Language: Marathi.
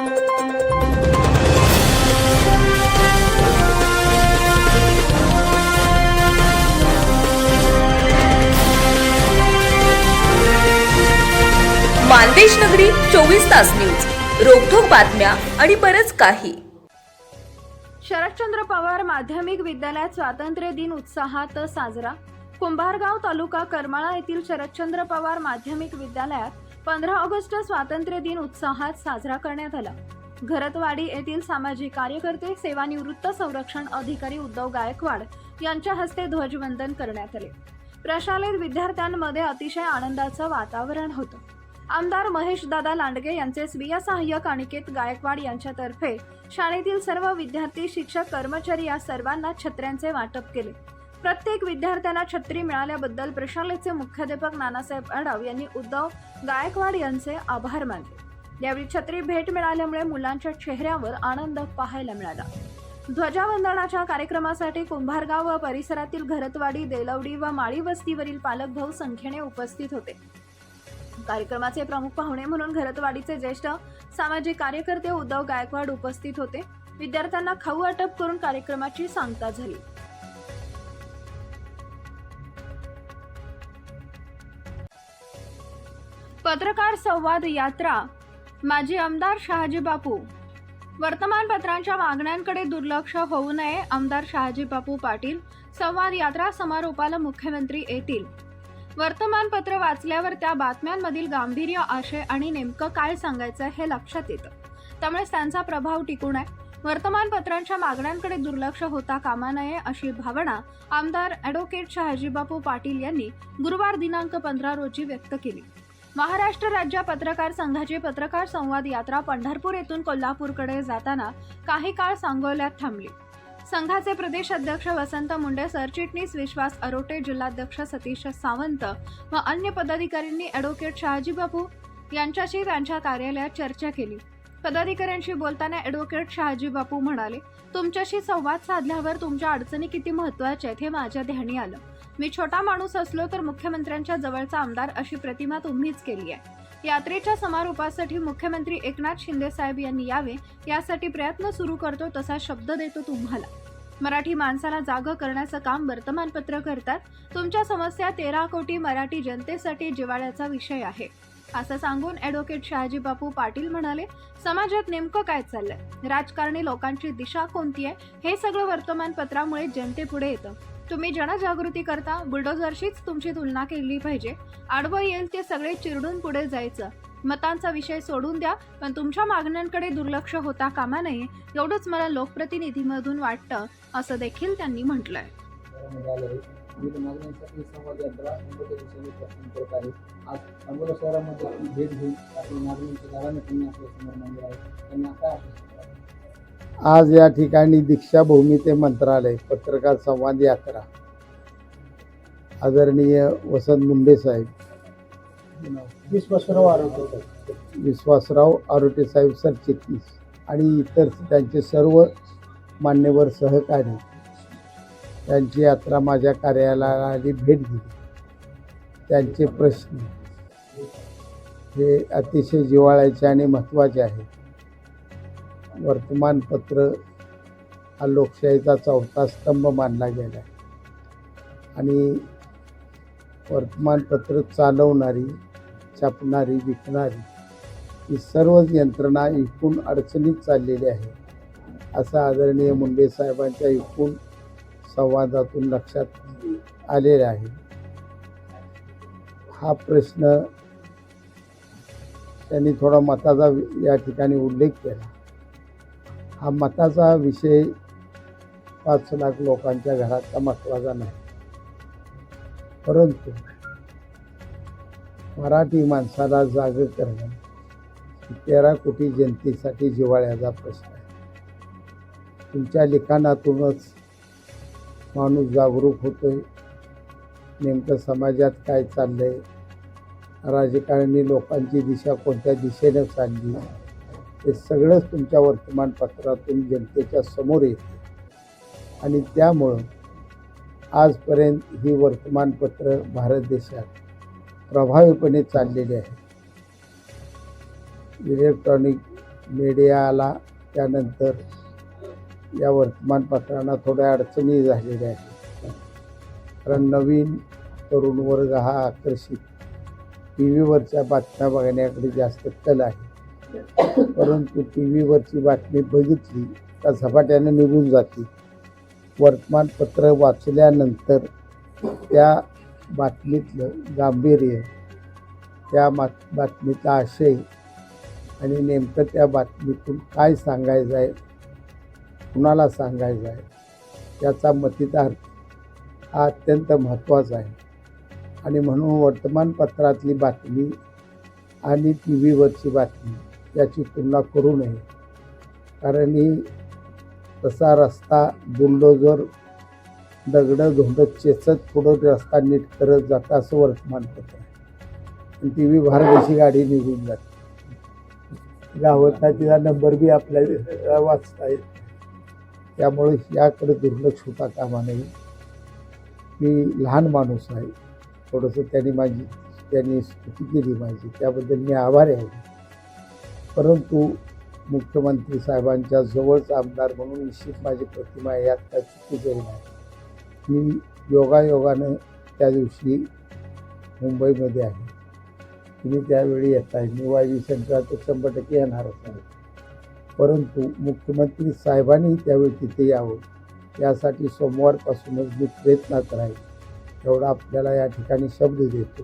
मानदेश नगरी चोवीस तास न्यूज. रोखोक बातम्या आणि बरच काही. शरदचंद्र पवार माध्यमिक विद्यालयात स्वातंत्र्य दिन उत्साहात साजरा. कुंभारगाव तालुका करमाळा येथील शरदचंद्र पवार माध्यमिक विद्यालयात पंधरा ऑगस्ट स्वातंत्र्य दिन उत्साहात साजरा करण्यात आला. घरतवाडी येथील सामाजिक कार्यकर्ते सेवानिवृत्त संरक्षण अधिकारी उद्धव गायकवाड यांच्या हस्ते ध्वजवंदन करण्यात आले. प्रशालेत विद्यार्थ्यांमध्ये अतिशय आनंदाचं वातावरण होतं. आमदार महेश दादा लांडगे यांचे स्वीय सहाय्यक अनिकेत गायकवाड यांच्यातर्फे शाळेतील सर्व विद्यार्थी शिक्षक कर्मचारी या सर्वांना छत्र्यांचे वाटप केले. प्रत्येक विद्यार्थ्याला छत्री मिळाल्याबद्दल प्रशालेचे मुख्याध्यापक नानासाहेब अडव यांनी उद्धव गायकवाड यांचे आभार मानले. यावेळी छत्री भेट मिळाल्यामुळे मुलांच्या चेहऱ्यावर आनंद पाहायला मिळाला. ध्वजावंदनाच्या कार्यक्रमासाठी कुंभारगाव व परिसरातील घरतवाडी देलवडी व माळी वस्तीवरील पालक भाऊ संख्येने उपस्थित होते. कार्यक्रमाचे प्रमुख पाहुणे म्हणून घरतवाडीचे ज्येष्ठ सामाजिक कार्यकर्ते उद्धव गायकवाड उपस्थित होते. विद्यार्थ्यांना खाऊ वाटप करून कार्यक्रमाची सांगता झाली. पत्रकार संवाद यात्रा. माजी आमदार शहाजी बापू. वर्तमानपत्रांच्या मागण्यांकडे दुर्लक्ष होऊ नये आमदार शहाजी बापू पाटील. संवाद यात्रा समारोपाला मुख्यमंत्री येतील. वर्तमानपत्र वाचल्यावर त्या बातम्यांमधील गांभीर्य आशय आणि नेमकं काय सांगायचं हे लक्षात येतं. त्यामुळे त्यांचा प्रभाव टिकून आहे. वर्तमानपत्रांच्या मागण्यांकडे दुर्लक्ष होता कामा नये अशी भावना आमदार ॲडव्होकेट शहाजीबापू पाटील यांनी गुरुवार दिनांक पंधरा रोजी व्यक्त केली. महाराष्ट्र राज्य पत्रकार संघाची पत्रकार संवाद यात्रा पंढरपूर येथून कोल्हापूरकडे जाताना काही काळ सांगोल्यात थांबली. संघाचे प्रदेश अध्यक्ष वसंत मुंडे सरचिटणीस विश्वास अरोटे जिल्हाध्यक्ष सतीश सावंत व अन्य पदाधिकाऱ्यांनी ॲडव्होकेट शहाजीबाबू यांच्याशी त्यांच्या कार्यालयात चर्चा केली. पदाधिकाऱ्यांशी बोलताना ॲडव्होकेट शहाजी बापू म्हणाले तुमच्याशी संवाद साधल्यावर तुमच्या अडचणी किती महत्त्वाच्या आहेत हे माझ्या ध्यानी आलं. मी छोटा माणूस असलो तर मुख्यमंत्र्यांच्या जवळचा आमदार अशी प्रतिमा तुम्हीच केली आहे. यात्रेच्या समारोपासाठी मुख्यमंत्री एकनाथ शिंदे साहेब यांनी यावे यासाठी प्रयत्न सुरू करतो तसा शब्द देतो तुम्हाला. मराठी माणसाला जाग करण्याचं काम वर्तमानपत्र करतात. तुमच्या समस्या तेरा कोटी मराठी जनतेसाठी जिवाळ्याचा विषय आहे. असं सांगून ॲडव्होकेट शहाजी बापू पाटील म्हणाले समाजात नेमकं काय चाललंय? राजकारणी लोकांची दिशा कोणती आहे? हे सगळं वर्तमानपत्रामुळे जनतेपुढे येतं. तुम्ही जनजागृती करता बुलडोझरशीच तुमची तुलना केली पाहिजे. आडवं येईल ते सगळे चिरडून पुढे जायचं. मतांचा विषय सोडून द्या पण तुमच्या मागण्यांकडे दुर्लक्ष होता कामा नये. एवढंच मला लोकप्रतिनिधीमधून वाटतं असं देखील त्यांनी म्हटलंय. आहे विविध मागण्यांसाठी संवाद यात्रा अंबोली दिशेने प्रस्थान करत आहे आज अंबोला शहरामध्ये आपण भेट घेऊन आपली मागण्यांची गावाने त्यांनी आपल्या मांडली आहे त्यांना काय आज या ठिकाणी दीक्षाभूमी ते मंत्रालय पत्रकार संवाद यात्रा. आदरणीय वसंत मुंडे साहेब. विश्वासराव आरोग्य विश्वासराव आरोटे साहेब सरचिटणीस आणि इतर त्यांचे सर्व मान्यवर सहकारी. त्यांची यात्रा माझ्या कार्यालयाला आली भेट दिली. त्यांचे प्रश्न. हे अतिशय जिव्हाळ्याचे आणि महत्त्वाचे आहेत वर्तमानपत्र हा लोकशाहीचा चौथा स्तंभ मानला गेला आणि वर्तमानपत्र चालवणारी छापणारी विकणारी ही सर्वच यंत्रणा एकूण अडचणीत चाललेली आहे. असं आदरणीय मुंडे साहेबांच्या एकूण संवादातून लक्षात आलेला आहे. हा प्रश्न त्यांनी थोडा मताचा या ठिकाणी उल्लेख केला. हा मताचा विषय पाच लाख लोकांच्या घरातला महत्त्वाचा नाही. परंतु मराठी माणसाला जाग करणं तेरा कोटी जनतेसाठी जिव्हाळ्याचा प्रश्न आहे. तुमच्या लिखाणातूनच माणूस जागरूक होतो आहे नेमकं समाजात काय चाललं आहे राजकारणी लोकांची दिशा कोणत्या दिशेनं चालली? हे सगळंच तुमच्या वर्तमानपत्रातून जनतेच्या समोर येते आणि त्यामुळं आजपर्यंत ही वर्तमानपत्र भारत देशात प्रभावीपणे चाललेली आहे इलेक्ट्रॉनिक मीडिया आला त्यानंतर या वर्तमानपत्रांना थोड्या अडचणी झालेल्या आहेत. कारण नवीन तरुण वर्ग हा आकर्षित टी व्हीवरच्या बातम्या बघण्याकडे जास्त कल आहे. परंतु टी व्हीवरची बातमी बघितली का झपाट्याने निघून जाते. वर्तमानपत्र वाचल्यानंतर त्या बातमीतलं गांभीर्य त्या बात बातमीचा आशय आणि नेमकं त्या बातमीतून काय सांगायचं आहे कुणाला सांगायचं आहे? याचा मतितार्थ हा अत्यंत महत्त्वाचा आहे. आणि म्हणून वर्तमानपत्रातली बातमी आणि टी व्हीवरची बातमी याची तुलना करू नये. कारण ही तसा रस्ता बुलडोजर दगडं धोंडत चेचत पुढं रस्ता नीट करत जातं असं वर्तमानपत्र आहे. आणि टी व्ही भारदेशी गाडी निघून जाते? गावता तिचा नंबर बी आपल्याला वाचता येत त्यामुळे याकडे दुर्लक्ष होता कामा नये. मी लहान माणूस आहे. थोडंसं त्यांनी माझी त्यांनी स्तुती केली माझी त्याबद्दल मी आभारी आहे. परंतु मुख्यमंत्री साहेबांच्या जवळचा आमदार म्हणून निश्चित माझी प्रतिमा आहे यात काय चुकीचंही नाही. मी योगायोगानं त्या दिवशी मुंबईमध्ये आहे. तुम्ही त्यावेळी येत आहे मी वायवी सेंटरात शंभर टक्के येणारच आहे. परंतु मुख्यमंत्री साहेबांनी त्यावेळी तिथे यावं. यासाठी सोमवारपासूनच मी प्रयत्नात राहील एवढा आपल्याला या ठिकाणी शब्द देतो.